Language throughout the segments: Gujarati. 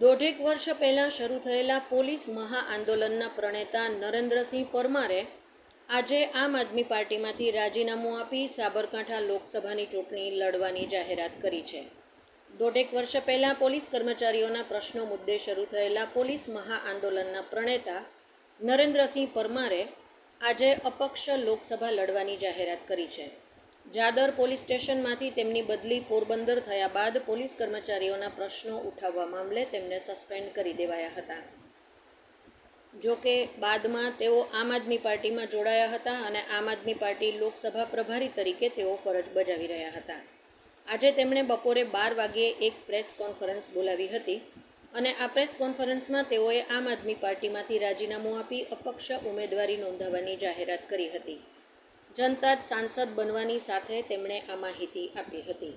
વર્ષ પહેલાં શરૂ થયેલા પોલીસ મહાઆંદોલનના પ્રણેતા નરેન્દ્રસિંહ પરમારે આજે આમ આદમી પાર્ટીમાંથી રાજીનામું આપી સાબરકાંઠા લોકસભાની ચૂંટણી લડવાની જાહેરાત કરી છે. દોઢેક વર્ષ પહેલાં પોલીસ કર્મચારીઓના પ્રશ્નો મુદ્દે શરૂ થયેલા પોલીસ મહાઆંદોલનના પ્રણેતા નરેન્દ્રસિંહ પરમારે આજે અપક્ષ લોકસભા લડવાની જાહેરાત કરી છે. જાદર પોલીસ સ્ટેશનમાંથી તેમની બદલી પોરબંદર થયા બાદ પોલીસ કર્મચારીઓના પ્રશ્નો ઉઠાવવા મામલે તેમને સસ્પેન્ડ કરી દેવાયા હતા. જોકે બાદમાં તેઓ આમ આદમી પાર્ટીમાં જોડાયા હતા અને આમ આદમી પાર્ટી લોકસભા પ્રભારી તરીકે તેઓ ફરજ બજાવી રહ્યા હતા. આજે તેમણે બપોરે બાર વાગ્યે એક પ્રેસ કોન્ફરન્સ બોલાવી હતી અને આ પ્રેસ કોન્ફરન્સમાં તેઓએ આમ આદમી પાર્ટીમાંથી રાજીનામું આપી અપક્ષ ઉમેદવારી નોંધાવવાની જાહેરાત કરી હતી. જનતા જ સાંસદ બનવાની સાથે તેમણે આ માહિતી આપી હતી.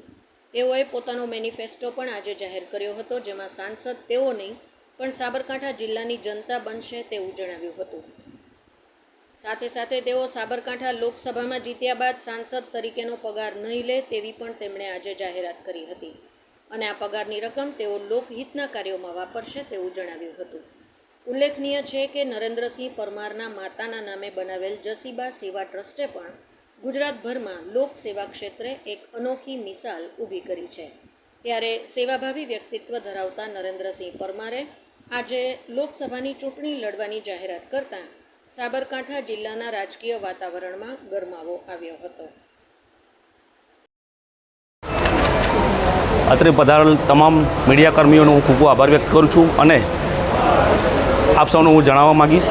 તેઓએ પોતાનો મેનિફેસ્ટો પણ આજે જાહેર કર્યો હતો, જેમાં સાંસદ તેઓ નહીં પણ સાબરકાંઠા જિલ્લાની જનતા બનશે તેવું જણાવ્યું હતું. સાથે સાથે તેઓ સાબરકાંઠા લોકસભામાં જીત્યા બાદ સાંસદ તરીકેનો પગાર નહીં લે તેવી પણ તેમણે આજે જાહેરાત કરી હતી. અને આ પગારની રકમ તેઓ લોકહિતના કાર્યોમાં વાપરશે તેવું જણાવ્યું હતું. ઉલ્લેખનીય છે કે નરેન્દ્રસિંહ પરમારના માતાના નામે બનાવેલ જસીબા સેવા ટ્રસ્ટે પણ ગુજરાતભરમાં લોકસેવા ક્ષેત્રે એક અનોખી મિસાલ ઊભી કરી છે. ત્યારે સેવાભાવી વ્યક્તિત્વ ધરાવતા નરેન્દ્રસિંહ પરમારે આજે લોકસભાની ચૂંટણી લડવાની જાહેરાત કરતાં સાબરકાંઠા જિલ્લાના રાજકીય વાતાવરણમાં ગરમાવો આવ્યો હતો. અત્રે પધારેલ તમામ મીડિયા કર્મીઓનો હું ખૂબ આભાર વ્યક્ત કરું છું અને આપ સૌને હું જણાવવા માગીશ.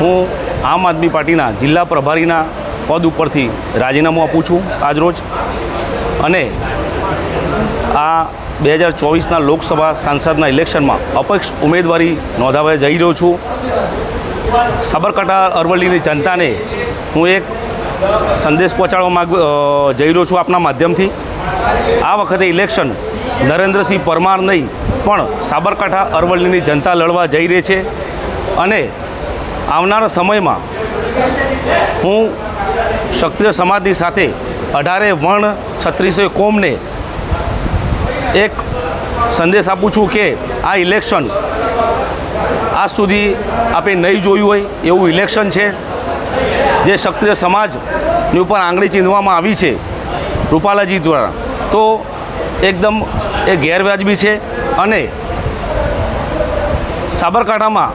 હું આમ આદમી પાર્ટીના જિલ્લા પ્રભારીના પદ ઉપરથી રાજીનામું આપું છું આજરોજ. અને આ બે હજાર ચોવીસના લોકસભા સાંસદના ઇલેક્શનમાં અપક્ષ ઉમેદવારી નોંધાવવા જઈ રહ્યો છું. સાબરકાંઠા અરવલ્લીની જનતાને હું એક સંદેશ પહોંચાડવા માગ જઈ રહ્યો છું આપના માધ્યમથી. આ વખતે ઇલેક્શન નરેન્દ્રસિંહ પરમાર નહીં, પણ સાબરકાંઠા અરવલ્લીની જનતા લડવા જઈ રહી છે. અને આવનારા સમયમાં હું ક્ષત્રિય સમાજની સાથે અઢારે વર્ણ છત્રીસે કોમને એક સંદેશ આપું છું કે આ ઇલેક્શન આજ સુધી આપણે નહીં જોયું હોય એવું ઇલેક્શન છે. જે ક્ષત્રિય સમાજની ઉપર આંગળી ચીંધવામાં આવી છે રૂપાલાજી દ્વારા, તો એકદમ એ ગેરવાજબી છે અને સાબરકાંઠામાં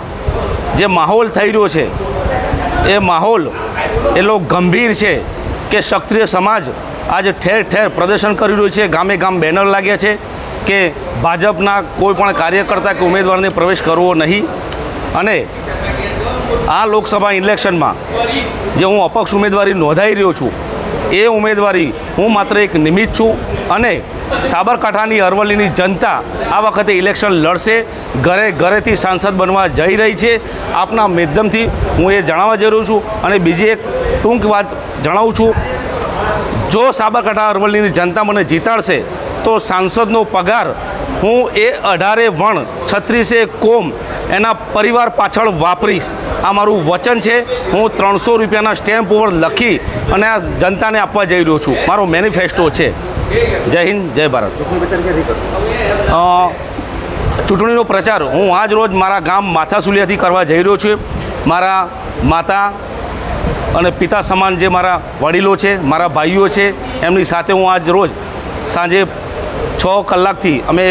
જે માહોલ થઈ રહ્યો છે, એ માહોલ એટલો ગંભીર છે કે ક્ષત્રિય સમાજ આજે ઠેર ઠેર પ્રદર્શન કરી રહ્યું છે, ગામે ગામ બેનર લાગ્યા છે કે ભાજપના કોઈ પણ કાર્યકર્તા કે ઉમેદવારને પ્રવેશ કરવો નહીં. અને આ લોકસભા ઇલેક્શનમાં જે હું અપક્ષ ઉમેદવારી નોંધાઈ રહ્યો છું, એ ઉમેદવારી હું માત્ર એક નિમિત્ત છું અને સાબરકાંઠાની અરવલ્લીની જનતા આ વખતે ઇલેક્શન લડશે, ઘરે ઘરેથી સાંસદ બનવા જઈ રહી છે. આપના માધ્યમથી હું એ જણાવવા રહ્યો છું અને બીજી એક ટૂંક વાત જણાવું છું. જો સાબરકાંઠા અરવલ્લીની જનતા મને જીતાડશે તો સાંસદનો પગાર હું એ અઢારે વણ છત્રીસે કોમ એના પરિવાર પાછળ વાપરીશ. આ મારું વચન છે. હું ત્રણસો રૂપિયાના સ્ટેમ્પ ઉપર લખી અને આ જનતાને આપવા જઈ રહ્યો છું. મારો મેનિફેસ્ટો છે. જય હિન્દ, જય ભારત. ચૂંટણીનો પ્રચાર. હું આજ રોજ મારા ગામ માથાસુલિયાથી કરવા જઈ રહ્યો છું. મારા માતા અને પિતા સમાન જે મારા વડીલો છે, મારા ભાઈઓ છે, એમની સાથે હું આજ રોજ સાંજે છ કલાકથી અમે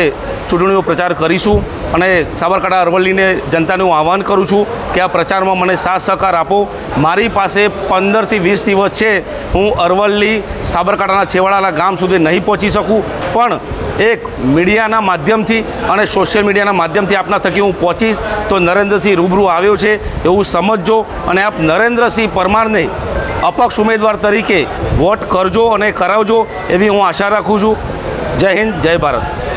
ચૂંટણીનો પ્રચાર કરીશું અને સાબરકાંઠા અરવલ્લીને જનતાને હું આહવાન કરું છું કે આ પ્રચારમાં મને સાથ સહકાર આપો. મારી પાસે પંદરથી વીસ દિવસ છે. હું અરવલ્લી, સાબરકાંઠાના છેવાડાના ગામ સુધી નહીં પહોંચી શકું. પણ એક મીડિયાના માધ્યમથી અને સોશિયલ મીડિયાના માધ્યમથી આપના થકી હું પહોંચીશ તો નરેન્દ્રસિંહ રૂબરૂ આવ્યો છે એવું સમજજો અને આપ નરેન્દ્રસિંહ પરમારને અપક્ષ ઉમેદવાર તરીકે વોટ કરજો અને કરાવજો એવી હું આશા રાખું છું. જય હિન્દ જય ભારત.